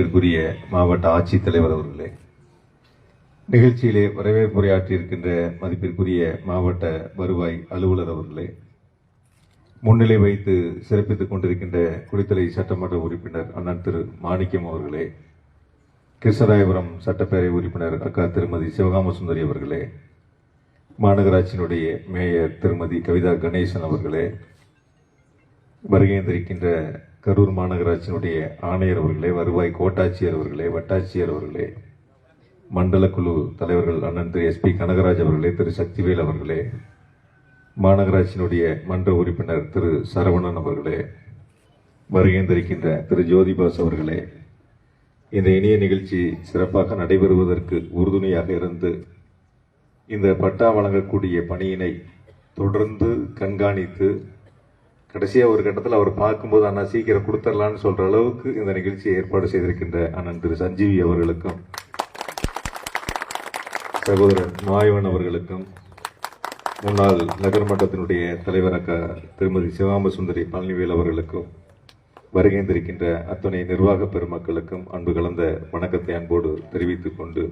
மதிப்பிற்குரிய மாவட்ட ஆட்சித்தலைவர் அவர்களே நிகழ்ச்சியிலே வரவேற்புரையாற்றியிருக்கின்ற மதிப்பிற்குரிய மாவட்ட வருவாய் அலுவலர் அவர்களே முன்னிலை வைத்து சிறப்பித்துக் கொண்டிருக்கின்ற குளித்தலை சட்டமன்ற உறுப்பினர் அண்ணன் திரு மாணிக்கம் அவர்களே கிருஷ்ணராயபுரம் சட்டப்பேரவை உறுப்பினர் அக்கா திருமதி சிவகாம சுந்தரி அவர்களே மாநகராட்சியினுடைய மேயர் திருமதி கவிதா கணேசன் அவர்களே வருகைந்திருக்கின்ற கரூர் மாநகராட்சியினுடைய ஆணையர் அவர்களே வருவாய் கோட்டாட்சியர் அவர்களே வட்டாட்சியர் அவர்களே மண்டல குழு தலைவர்கள் அண்ணன் திரு எஸ்பி கனகராஜ் அவர்களே திரு சக்திவேல் அவர்களே மாநகராட்சியினுடைய மன்ற உறுப்பினர் திரு சரவணன் அவர்களே வருகைந்திருக்கின்ற திரு ஜோதிபாஸ் அவர்களே இந்த இனிய நிகழ்ச்சி சிறப்பாக நடைபெறுவதற்கு உறுதுணையாக இருந்து இந்த பட்டா வழங்கக்கூடிய பணியினை தொடர்ந்து கண்காணித்து கடைசியாக ஒரு கட்டத்தில் அவர் பார்க்கும்போது அண்ணா சீக்கிரம் கொடுத்துடலான்னு சொல்கிற அளவுக்கு இந்த நிகழ்ச்சியை ஏற்பாடு செய்திருக்கின்ற அண்ணன் திரு சஞ்சீவி அவர்களுக்கும் சகோதரர் மாயவன் அவர்களுக்கும் முன்னாள் நகர்மன்றத்தினுடைய தலைவர் அக்கா திருமதி சிவாம சுந்தரி பழனிவேல் அவர்களுக்கும் வருகைந்திருக்கின்ற அத்துணை நிர்வாக பெருமக்களுக்கும் அன்பு கலந்த வணக்கத்தை அன்போடு தெரிவித்துக் கொண்டு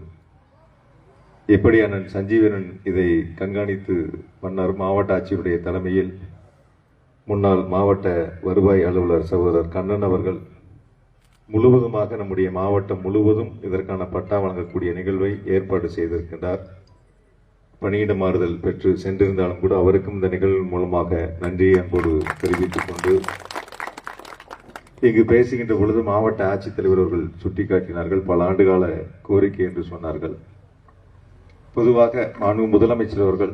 எப்படி அண்ணன் சஞ்சீவனன் இதை கண்காணித்து மன்னர் மாவட்ட ஆட்சியருடைய தலைமையில் முன்னாள் மாவட்ட வருவாய் அலுவலர் சகோதரர் கண்ணன் அவர்கள் முழுவதுமாக நம்முடைய மாவட்டம் முழுவதும் இதற்கான பட்டா வழங்கக்கூடிய நிகழ்வை ஏற்பாடு செய்திருக்கின்றார். பணியிட மாறுதல் பெற்று சென்றிருந்தாலும் கூட அவருக்கும் இந்த நிகழ்வு மூலமாக நன்றியை அன்போடு தெரிவித்துக் கொண்டு இங்கு பேசுகின்ற பொழுது மாவட்ட ஆட்சித்தலைவர் அவர்கள் சுட்டிக்காட்டினார்கள். பல ஆண்டுகால கோரிக்கை என்று சொன்னார்கள். பொதுவாக மாண்பு முதலமைச்சர் அவர்கள்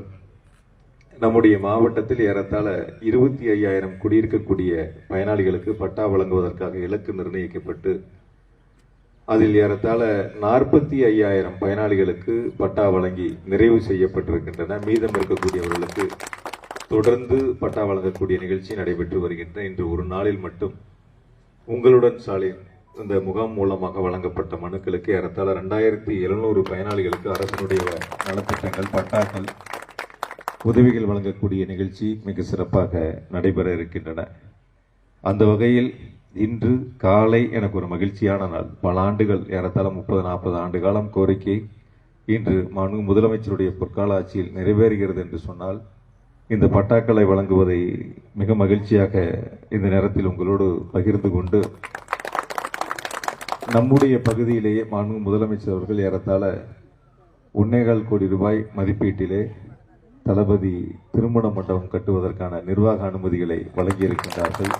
நம்முடைய மாவட்டத்தில் ஏறத்தாழ இருபத்தி ஐயாயிரம் குடியிருக்கக்கூடிய பயனாளிகளுக்கு பட்டா வழங்குவதற்காக இலக்கு நிர்ணயிக்கப்பட்டு அதில் ஏறத்தாழ நாற்பத்தி ஐயாயிரம் பயனாளிகளுக்கு பட்டா வழங்கி நிறைவு செய்யப்பட்டிருக்கின்றன. மீதம் இருக்கக்கூடியவர்களுக்கு தொடர்ந்து பட்டா வழங்கக்கூடிய நிகழ்ச்சி நடைபெற்று வருகின்ற இன்று ஒரு நாளில் மட்டும் உங்களுடன் சாலின் இந்த முகாம் மூலமாக வழங்கப்பட்ட மனுக்களுக்கு ஏறத்தாழ ரெண்டாயிரத்தி எழுநூறு பயனாளிகளுக்கு அரசனுடைய நலத்திட்டங்கள் பட்டாக்கள் உதவிகள் வழங்கக்கூடிய நிகழ்ச்சி மிக சிறப்பாக நடைபெற இருக்கின்றன. அந்த வகையில் இன்று காலை எனக்கு ஒரு மகிழ்ச்சியான நாள். பல ஆண்டுகள் ஏறத்தாழ முப்பது நாற்பது ஆண்டு காலம் கோரிக்கை இன்று மனு முதலமைச்சருடைய பொற்கால ஆட்சியில் நிறைவேறுகிறது என்று சொன்னால் இந்த பட்டாக்களை வழங்குவதை மிக மகிழ்ச்சியாக இந்த நேரத்தில் உங்களோடு பகிர்ந்து கொண்டு நம்முடைய பகுதியிலேயே மாண்பு முதலமைச்சர் அவர்கள் ஏறத்தாழ ஒன்னேகால் கோடி ரூபாய் மதிப்பீட்டிலே தளபதி திருமண மண்டபம் கட்டுவதற்கான நிர்வாக அனுமதிகளை வழங்கியிருக்கின்றார்கள்.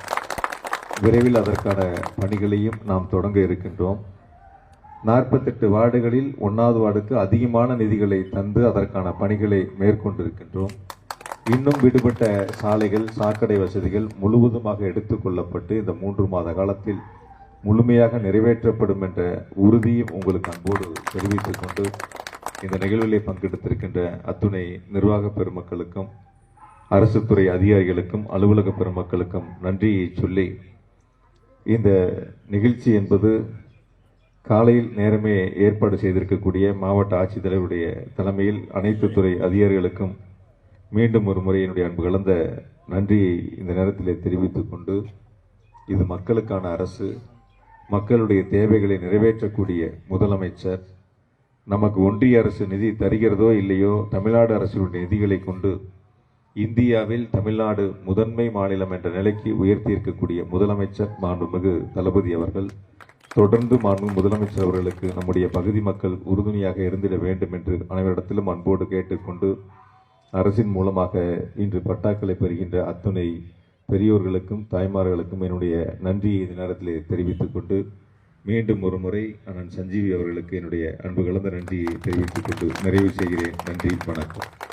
விரைவில் அதற்கான பணிகளையும் நாம் தொடங்க இருக்கின்றோம். நாற்பத்தெட்டு வார்டுகளில் ஒன்றாவது வார்டுக்கு அதிகமான நிதிகளை தந்து அதற்கான பணிகளை மேற்கொண்டிருக்கின்றோம். இன்னும் விடுபட்ட சாலைகள் சாக்கடை வசதிகள் முழுவதுமாக எடுத்துக்கொள்ளப்பட்டு இந்த மூன்று மாத காலத்தில் முழுமையாக நிறைவேற்றப்படும் என்ற உறுதியும் உங்களுக்கு அன்போடு தெரிவித்துக் கொண்டு இந்த நிகழ்விலே பங்கெடுத்திருக்கின்ற அத்துணை நிர்வாக பெருமக்களுக்கும் அரசு துறை அதிகாரிகளுக்கும் அலுவலக பெருமக்களுக்கும் நன்றியை சொல்லி இந்த நிகழ்ச்சி என்பது காலையில் நேரமே ஏற்பாடு செய்திருக்கக்கூடிய மாவட்ட ஆட்சித்தலைவருடைய தலைமையில் அனைத்து துறை அதிகாரிகளுக்கும் மீண்டும் ஒரு முறை என்னுடைய அன்பு கலந்த நன்றியை இந்த நேரத்தில் தெரிவித்துக் கொண்டு இது மக்களுக்கான அரசு மக்களுடைய தேவைகளை நிறைவேற்றக்கூடிய முதலமைச்சர் நமக்கு ஒன்றிய அரசு நிதி தருகிறதோ இல்லையோ தமிழ்நாடு அரசுடைய நிதிகளை கொண்டு இந்தியாவில் தமிழ்நாடு முதன்மை மாநிலம் என்ற நிலைக்கு உயர்த்தி இருக்கக்கூடிய முதலமைச்சர் மாண்புமிகு தளபதி அவர்கள் தொடர்ந்து மாண்பு முதலமைச்சர் அவர்களுக்கு நம்முடைய பகுதி மக்கள் உறுதுணையாக இருந்திட வேண்டும் என்று அனைவரிடத்திலும் அன்போடு கேட்டுக்கொண்டு அரசின் மூலமாக இன்று பட்டாக்களை பெறுகின்ற அத்துணை பெரியோர்களுக்கும் தாய்மார்களுக்கும் என்னுடைய நன்றியை இந்த நேரத்தில் தெரிவித்துக் கொண்டு மீண்டும் ஒரு முறை அண்ணன் சஞ்சீவி அவர்களுக்கு என்னுடைய அன்பு கலந்த நன்றியை தெரிவித்துக் கொண்டு நிறைவு செய்கிறேன். நன்றி வணக்கம்.